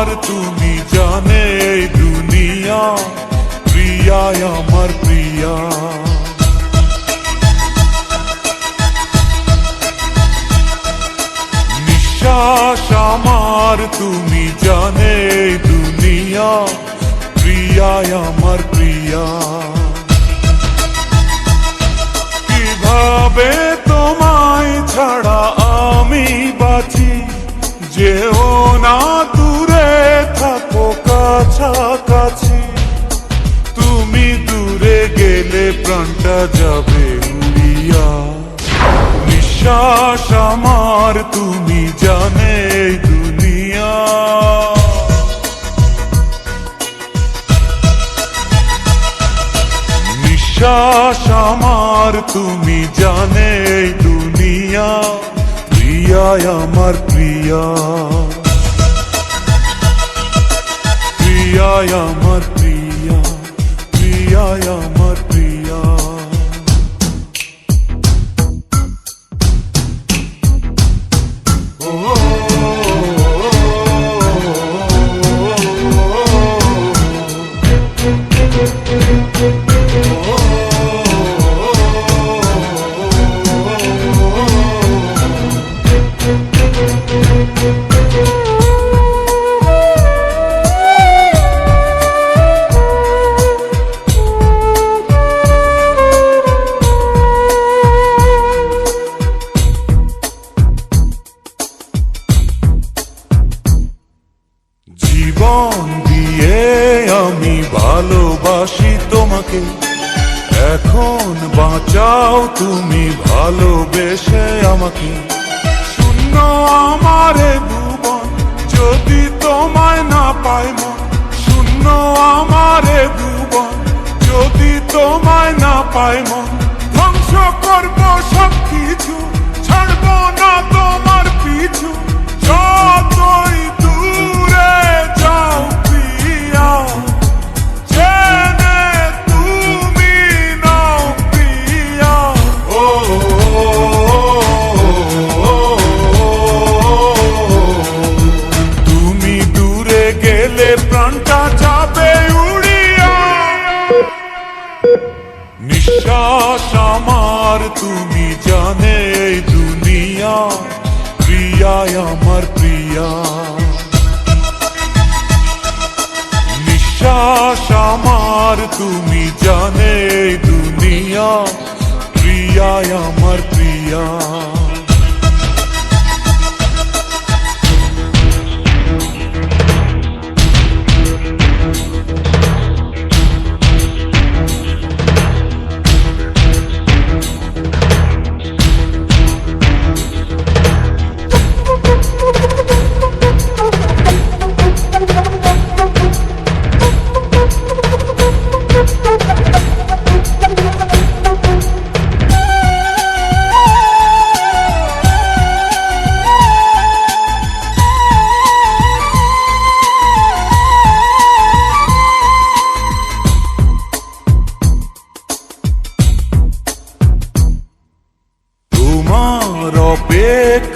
আমার তুমি জানে দুনিয়া প্রিয়া আমার প্রিয়া। নিঃশ্বাস আমার, তুমি জানে দুনিয়া প্রিয়া আমার প্রিয়া। কীভাবে তোমায় ছাড়া আমি বাঁচি, যেও না দূরে থাকো কাছাকাছি। তুমি দূরে গেলে প্রাণটা যাবে উড়িয়া। নিঃশ্বাস আমার, তুমি জানে দুনিয়া। নিঃশ্বাস আমার, তুমি জানে দুনিয়া। প্রিয়া আমার প্রিয়া। প্রিয়া আমার প্রিয়া প্রিয়া আমার প্রিয়া জীবন এখন বাঁচাও তুমি ভালোবেসে আমাকে। শূন্য আমারে ভুবন, যদি তোমায় না পাই মন। শূন্য আমারে ভুবন, যদি তোমায় না পাই মন। ধ্বংস করব সব কিছু ছাড়বো না তোমার পিছু। যতই নিঃশ্বাস আমার, তুমি জানে দুনিয়া প্রিয়া আমার প্রিয়া। নিঃশ্বাস আমার, তুমি জানে দুনিয়া প্রিয়া আমার প্রিয়া।